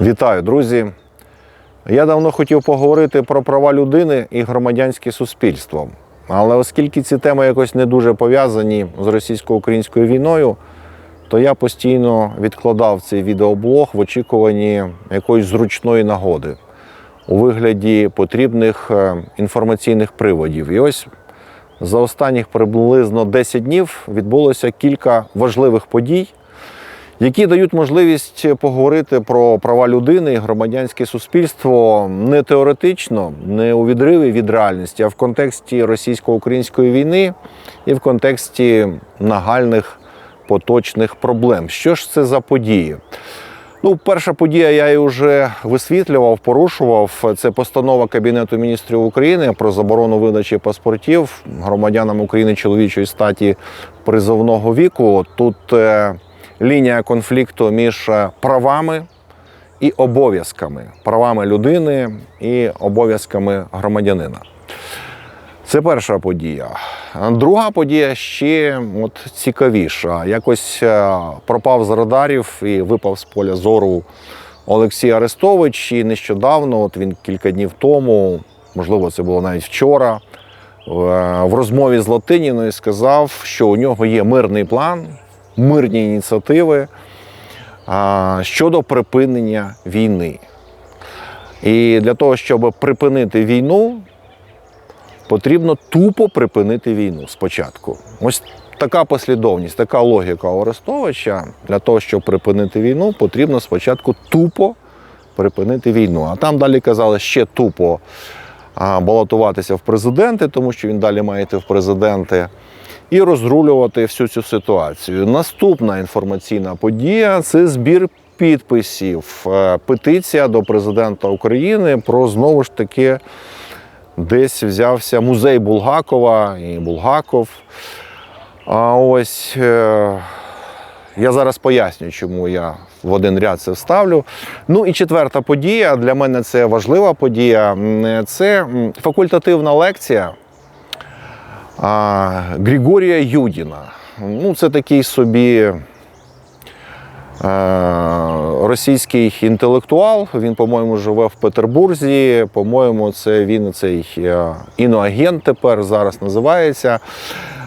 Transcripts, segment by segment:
Вітаю, друзі! Я давно хотів поговорити про права людини і громадянське суспільство. Але оскільки ці теми якось не дуже пов'язані з російсько-українською війною, то я постійно відкладав цей відеоблог в очікуванні якоїсь зручної нагоди у вигляді потрібних е, інформаційних приводів. І ось за останніх приблизно 10 днів відбулося кілька важливих подій, які дають можливість поговорити про права людини і громадянське суспільство не теоретично, не у відриві від реальності, а в контексті російсько-української війни і в контексті нагальних поточних проблем. Що ж це за події? Ну, перша подія, я її вже висвітлював, порушував. Це постанова Кабінету міністрів України про заборону видачі паспортів громадянам України чоловічої статі призовного віку. Тут е, лінія конфлікту між е, правами і обов'язками, правами людини і обов'язками громадянина. Це перша подія. Друга подія ще от цікавіша. Якось е, пропав з радарів і випав з поля зору Олексій Арестович. І нещодавно, от він кілька днів тому, можливо, це було навіть вчора, е, в розмові з Латиніною сказав, що у нього є мирний план, мирні ініціативи щодо припинення війни. І для того, щоб припинити війну, потрібно тупо припинити війну спочатку. Ось така послідовність, така логіка у Арестовича. Для того, щоб припинити війну, потрібно спочатку тупо припинити війну. А там далі казали ще тупо балотуватися в президенти, тому що він далі має йти в президенти. І розрулювати всю цю ситуацію. Наступна інформаційна подія це збір підписів. Е, Петиція до президента України про знову ж таки десь взявся музей Булгакова і Булгаков. А ось е, я зараз поясню, чому я в один ряд це вставлю. Ну і четверта подія для мене це важлива подія. Це факультативна лекція Григорія Юдіна. Ну, це такий собі е, російський інтелектуал. Він, по-моєму, живе в Петербурзі. По-моєму, це він цей е, іноагент тепер зараз називається.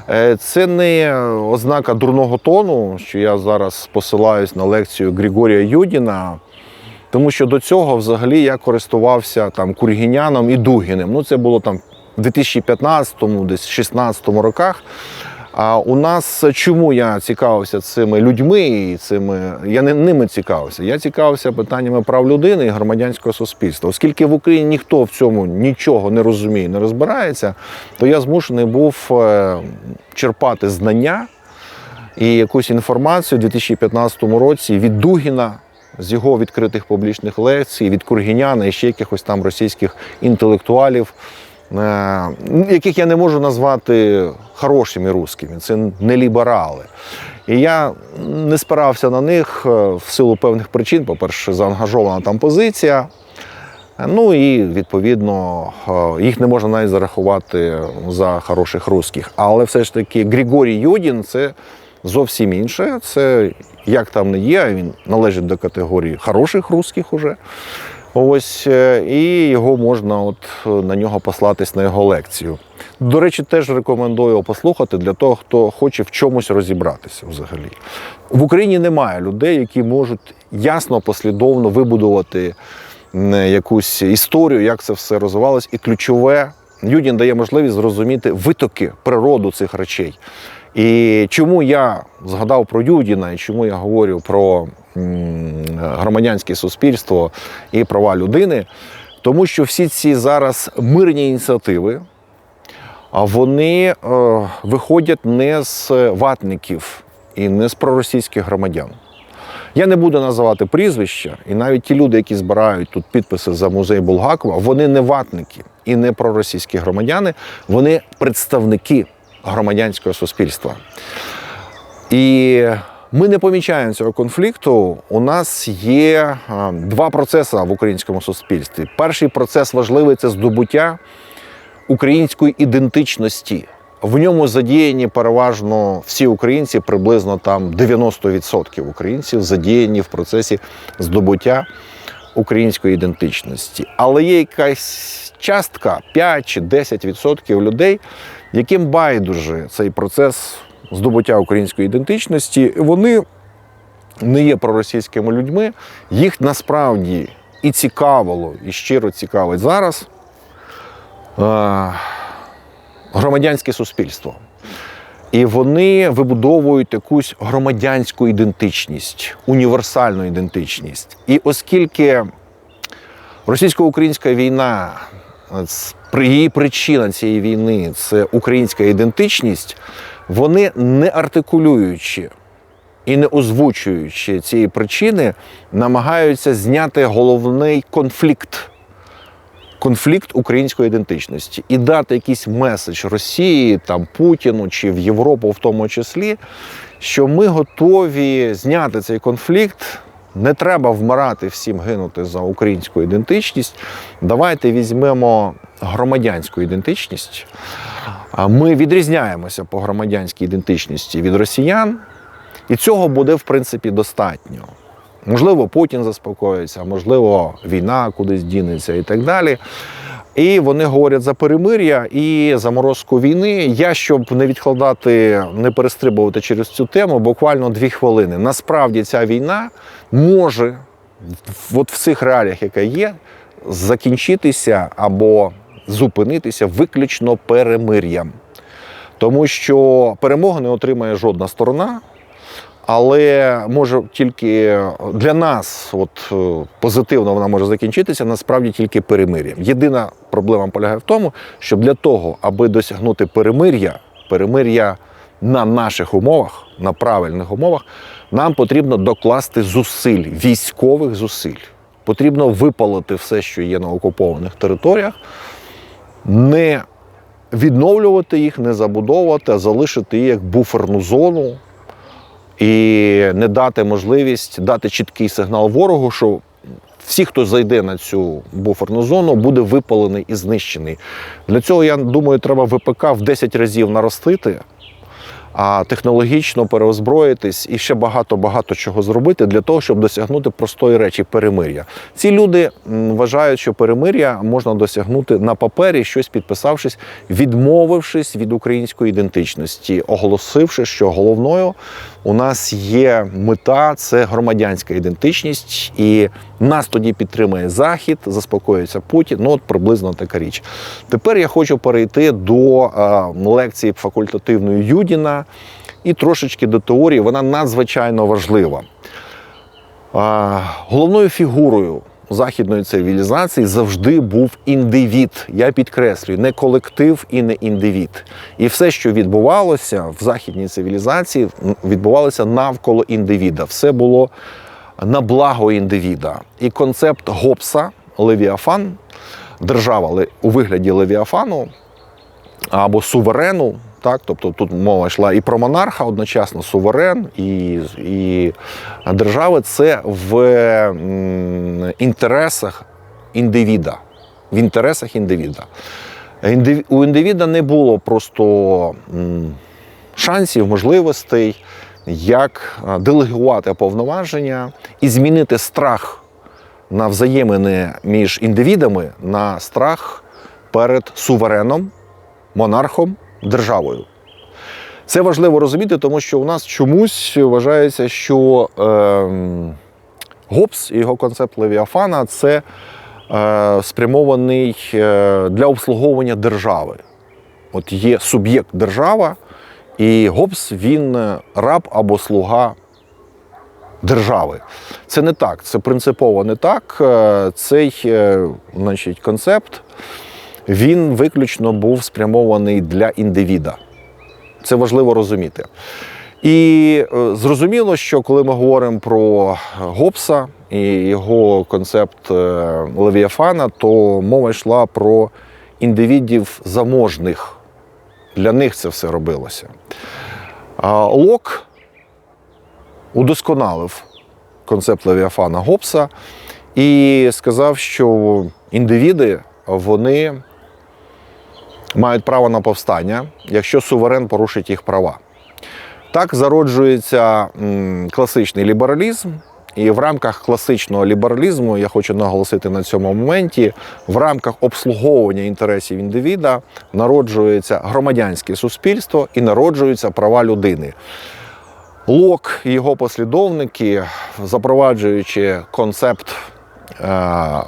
Е, Це не ознака дурного тону, що я зараз посилаюсь на лекцію Григорія Юдіна. Тому що до цього взагалі я користувався там Кургіняном і Дугіним. Ну, це було там в 2015-му, десь 16-му роках. А у нас чому я цікавився цими людьми і цими. Я не ними цікавився. Я цікавився питаннями прав людини і громадянського суспільства. Оскільки в Україні ніхто в цьому нічого не розуміє, не розбирається, то я змушений був е, черпати знання і якусь інформацію у 2015 році від Дугіна. З його відкритих публічних лекцій, від Кургіняна і ще якихось там російських інтелектуалів, яких я не можу назвати хорошими русскими, це не ліберали. І я не спирався на них е, в силу певних причин. По-перше, заангажована там позиція. Ну і відповідно е, їх не можна навіть зарахувати за хороших русських. Але все ж таки Григорій Юдін це зовсім інше. Це як там не є, він належить до категорії хороших русських уже. Ось е, і його можна от е, на нього послатись на його лекцію. До речі, теж рекомендую послухати для того, хто хоче в чомусь розібратися взагалі. В Україні немає людей, які можуть ясно, послідовно вибудувати якусь історію, як це все розвивалось. І ключове, Юдін дає можливість зрозуміти витоки, природу цих речей. І чому я згадав про Юдіна, і чому я говорю про громадянське суспільство і права людини, тому що всі ці зараз мирні ініціативи, вони е, виходять не з ватників і не з проросійських громадян. Я не буду називати прізвища, і навіть ті люди, які збирають тут підписи за музей Булгакова, вони не ватники і не проросійські громадяни, вони представники громадянського суспільства. І ми не помічаємо цього конфлікту. У нас є два процеси в українському суспільстві. Перший процес важливий це здобуття української ідентичності. В ньому задіяні переважно всі українці, приблизно там 90% українців задіяні в процесі здобуття української ідентичності. Але є якась частка 5 чи 10% людей, яким байдуже цей процес здобуття української ідентичності. Вони не є проросійськими людьми, їх насправді і цікавило, і щиро цікавить зараз е, громадянське суспільство. І вони вибудовують якусь громадянську ідентичність, універсальну ідентичність. І оскільки російсько-українська війна, її причина цієї війни це українська ідентичність, вони не артикулюючи і не озвучуючи цієї причини, намагаються зняти головний конфлікт. Конфлікт української ідентичності і дати якийсь меседж Росії, там Путіну чи в Європу, в тому числі, що ми готові зняти цей конфлікт. Не треба вмирати всім гинути за українську ідентичність. Давайте візьмемо громадянську ідентичність. Ми відрізняємося по громадянській ідентичності від росіян, і цього буде в принципі достатньо. Можливо, Путін заспокоїться, можливо, війна кудись дінеться і так далі. І вони говорять за перемир'я і заморозку війни. Я, щоб не відкладати, не перестрибувати через цю тему, буквально дві хвилини. Насправді ця війна може от в цих реаліях, яка є, закінчитися або зупинитися виключно перемир'ям. Тому що перемоги не отримає жодна сторона, але може тільки для нас, от е, позитивно вона може закінчитися, насправді тільки перемир'ям. Єдина проблема полягає в тому, що для того, аби досягнути перемир'я, перемир'я на наших умовах, на правильних умовах, нам потрібно докласти зусиль, військових зусиль. Потрібно випалити все, що є на окупованих територіях, не відновлювати їх, не забудовувати, а залишити їх як буферну зону і не дати можливість дати чіткий сигнал ворогу, що всі, хто зайде на цю буферну зону, буде випалений і знищений. Для цього, я думаю, треба ВПК в 10 разів наростити, а технологічно переозброїтись і ще багато-багато чого зробити для того, щоб досягнути простої речі перемир'я. Ці люди вважають, що перемир'я можна досягнути на папері, щось підписавшись, відмовившись від української ідентичності, оголосивши, що головною у нас є мета це громадянська ідентичність, і нас тоді підтримує Захід, заспокоюється Путін. Ну от приблизно така річ. Тепер я хочу перейти до е, лекції факультативної Юдіна і трошечки до теорії. Вона надзвичайно важлива. Е, Головною фігурою західної цивілізації завжди був індивід. Я підкреслюю, не колектив і не індивід. І все, що відбувалося в західній цивілізації, відбувалося навколо індивіда. Все було на благо індивіда. І концепт Гоббса, Левіафан, держава у вигляді Левіафану або суверену. Так, тобто тут мова йшла і про монарха одночасно суверен, і, і держави це в інтересах індивіда. В інтересах індивіда. У індивіда не було просто шансів, можливостей, як делегувати повноваження і змінити страх на взаємини між індивідами на страх перед сувереном, монархом, державою. Це важливо розуміти, тому що у нас чомусь вважається, що ем, Гоббс і його концепт Левіафана це е, спрямований е, для обслуговування держави. От є суб'єкт держава, і Гоббс він е, раб або слуга держави. Це не так, це принципово не так. Е, Цей е, значить, концепт він виключно був спрямований для індивіда. Це важливо розуміти. І е, зрозуміло, що коли ми говоримо про Гоббса і його концепт е, Левіафана, то мова йшла про індивідів заможних. Для них це все робилося. Лок удосконалив концепт Левіафана Гоббса і сказав, що індивіди вони мають право на повстання, якщо суверен порушить їх права. Так зароджується класичний лібералізм, І в рамках класичного лібералізму, я хочу наголосити на цьому моменті, в рамках обслуговування інтересів індивіда народжується громадянське суспільство і народжуються права людини. Лок і його послідовники, запроваджуючи концепт е,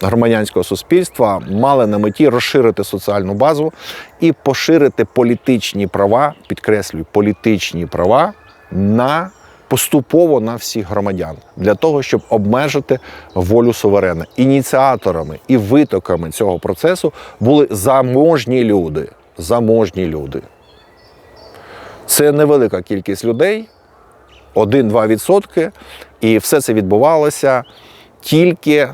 громадянського суспільства, мали на меті розширити соціальну базу і поширити політичні права, підкреслюю, політичні права на поступово на всіх громадян для того, щоб обмежити волю суверена. Ініціаторами і витоками цього процесу були заможні люди. Заможні люди. Це невелика кількість людей, 1-2%, і все це відбувалося тільки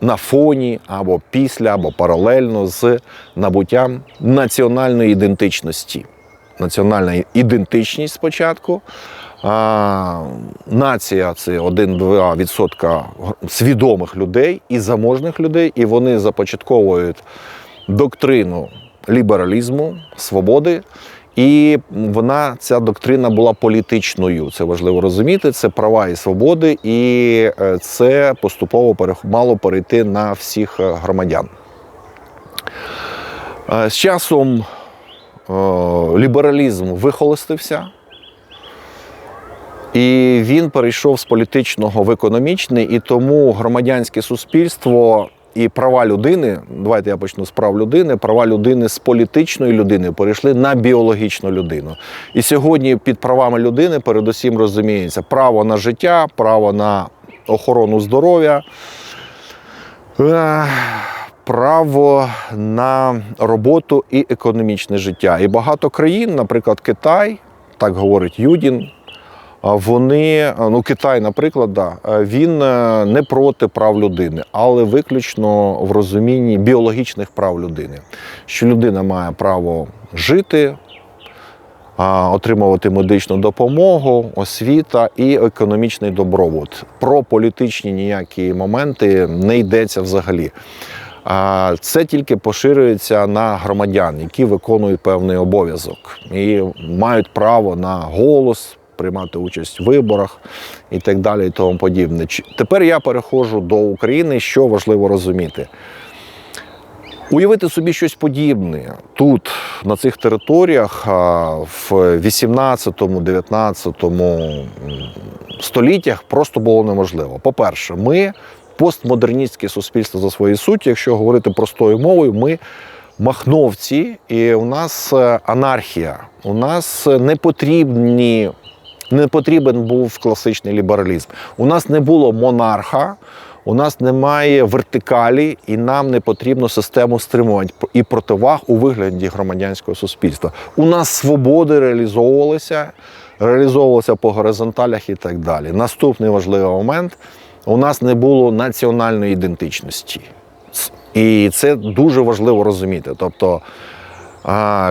на фоні або після, або паралельно з набуттям національної ідентичності. Національна ідентичність спочатку. А, нація це 1-2% свідомих людей і заможних людей, і вони започатковують доктрину лібералізму, свободи. І вона ця доктрина була політичною. Це важливо розуміти. Це права і свободи, і е, це поступово мало перейти на всіх е, громадян. Е, З часом лібералізм вихолостився, і він перейшов з політичного в економічний, і тому громадянське суспільство і права людини, давайте я почну з прав людини, права людини з політичної людини перейшли на біологічну людину. І сьогодні під правами людини передусім розуміється право на життя, право на охорону здоров'я. Право на роботу і економічне життя. І багато країн, наприклад, Китай, так говорить Юдін, Вони, ну Китай, наприклад, да, він е, не проти прав людини, але виключно в розумінні біологічних прав людини. Що людина має право жити, отримувати медичну допомогу, освіта і економічний добробут. Про політичні ніякі моменти не йдеться взагалі. Це тільки поширюється на громадян, які виконують певний обов'язок і мають право на голос, приймати участь в виборах і так далі, і тому подібне. Тепер я переходжу до України, що важливо розуміти. Уявити собі щось подібне тут, на цих територіях, в 18-19 століттях просто було неможливо. По-перше, ми постмодерністське суспільство за своєю суттю, якщо говорити простою мовою, ми махновці, і у нас е, анархія. У нас не потрібні. Не потрібен був класичний лібералізм. У нас не було монарха, у нас немає вертикалі, і нам не потрібно систему стримувань і противаг у вигляді громадянського суспільства. У нас свободи реалізовувалися, реалізовувалися по горизонталях і так далі. Наступний важливий момент: у нас не було національної ідентичності. І це дуже важливо розуміти. Тобто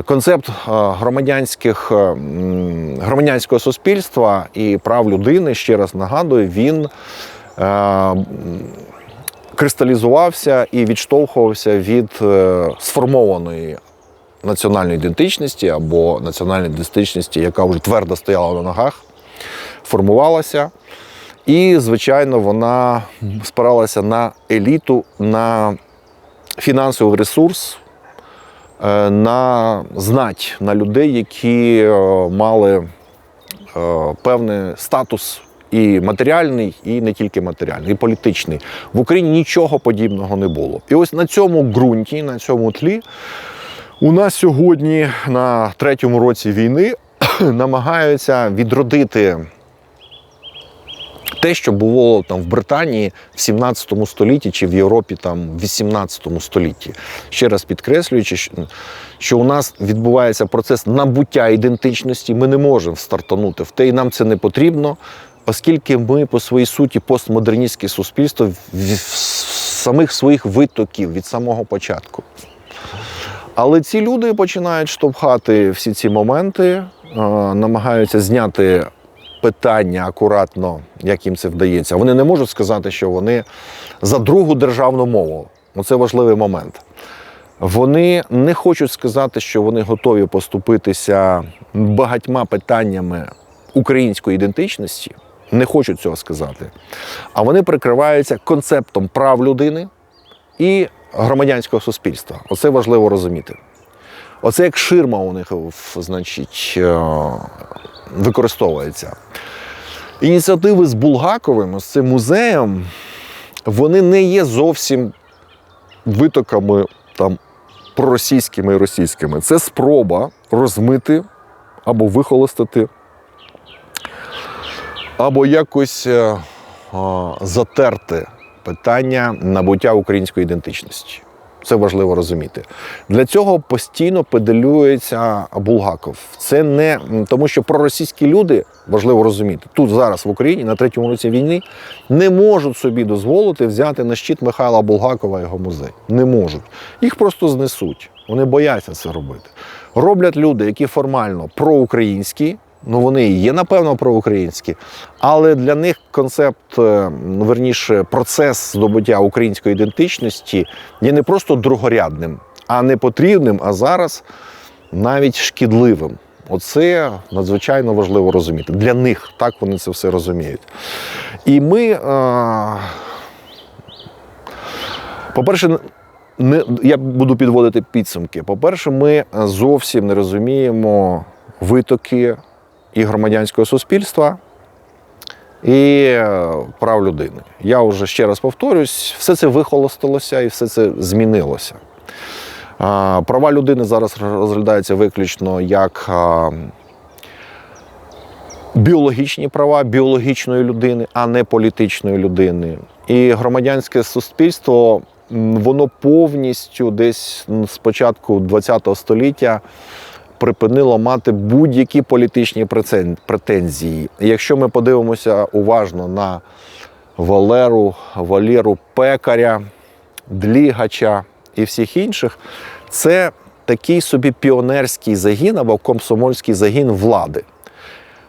концепт громадянських, е, громадянського суспільства і прав людини, ще раз нагадую, він е, кристалізувався і відштовхувався від е, сформованої національної ідентичності або національної ідентичності, яка вже твердо стояла на ногах, формувалася. І, звичайно, вона спиралася на еліту, на фінансовий ресурс, на знать, на людей, які е, мали е, певний статус і матеріальний, і не тільки матеріальний, і політичний. В Україні нічого подібного не було. І ось на цьому ґрунті, на цьому тлі, у нас сьогодні на третьому році війни намагаються відродити те, що було там в Британії в 17 столітті чи в Європі там в 18 столітті. Ще раз підкреслюючи, що- у нас відбувається процес набуття ідентичності, ми не можемо стартанути в те, і нам це не потрібно, оскільки ми по своїй суті постмодерністське суспільство в в самих своїх витоків від самого початку. Але ці люди починають штовхати всі ці моменти, е, намагаються зняти питання акуратно, як їм це вдається. Вони не можуть сказати, що вони за другу державну мову. Оце важливий момент. Вони не хочуть сказати, що вони готові поступитися багатьма питаннями української ідентичності. не хочуть цього сказати. А вони прикриваються концептом прав людини і громадянського суспільства. Оце важливо розуміти. Оце як ширма у них значить, е, використовується. Ініціативи з Булгаковим, з цим музеєм, вони не є зовсім витоками там, проросійськими і російськими. Це спроба розмити або вихолостити, або якось е, а, затерти питання набуття української ідентичності. Це важливо розуміти. Для цього постійно педалюється Булгаков. Це не тому, що проросійські люди важливо розуміти тут зараз в Україні на третьому році війни не можуть собі дозволити взяти на щит Михайла Булгакова його музей. Не можуть. Їх просто знесуть. Вони бояться це робити. Роблять люди, які формально проукраїнські. Ну, вони є, напевно, проукраїнські, але для них концепт, е, ну, верніше, процес здобуття української ідентичності є не просто другорядним, а не потрібним, а зараз навіть шкідливим. Оце надзвичайно важливо розуміти. Для них так вони це все розуміють. І ми, е, по-перше, не, я буду підводити підсумки. По-перше, ми зовсім не розуміємо витоки і громадянського суспільства, і е, прав людини. Я вже ще раз повторюсь, все це вихолостилося і все це змінилося. Права людини зараз розглядаються виключно як біологічні права біологічної людини, а не політичної людини. І громадянське суспільство воно повністю десь з початку ХХ століття припинило мати будь-які політичні претензії. Якщо ми подивимося уважно на Валеру, Валеру Пекаря, Длігача і всіх інших, це такий собі піонерський загін або комсомольський загін влади.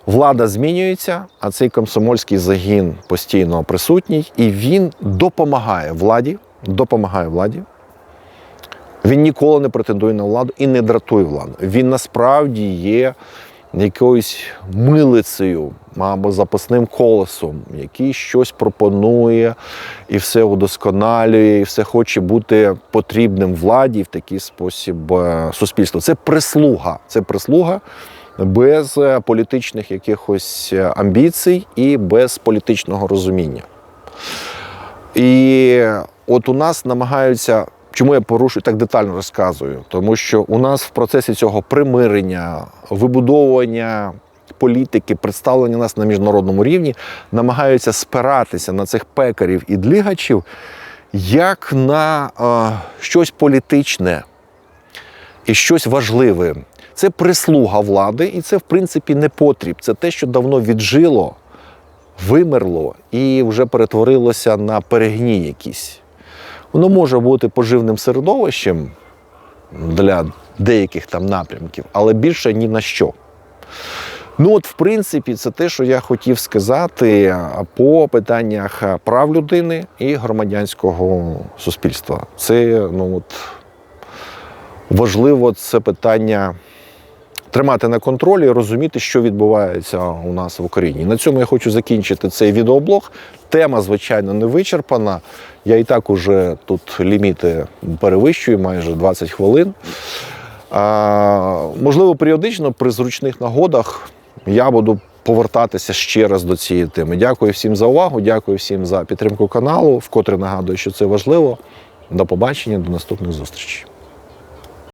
Влада змінюється, а цей комсомольський загін постійно присутній, і він допомагає владі, допомагає владі. Він ніколи не претендує на владу і не дратує владу. Він насправді є якоюсь милицею або запасним колесом, який щось пропонує і все удосконалює, і все хоче бути потрібним владі в такий спосіб е, суспільства. Це прислуга. Це прислуга без е, політичних якихось е, амбіцій і без політичного розуміння. І от у нас намагаються. Чому я порушую так детально розказую? Тому що у нас в процесі цього примирення, вибудовування політики, представлення нас на міжнародному рівні, намагаються спиратися на цих пекарів і длігачів як на е, щось політичне і щось важливе. Це прислуга влади, і це, в принципі, не потріб. Це те, що давно віджило, вимерло і вже перетворилося на перегній якийсь. Воно може бути поживним середовищем для деяких там напрямків, але більше ні на що. Ну, от, в принципі, це те, що я хотів сказати по питаннях прав людини і громадянського суспільства. Це ну, от, важливо це питання тримати на контролі і розуміти, що відбувається у нас в Україні. На цьому я хочу закінчити цей відеоблог. Тема, звичайно, не вичерпана. Я і так уже тут ліміти перевищую майже 20 хвилин. А, можливо, періодично при зручних нагодах я буду повертатися ще раз до цієї теми. Дякую всім за увагу, дякую всім за підтримку каналу. Вкотре нагадую, що це важливо. До побачення, до наступних зустрічей.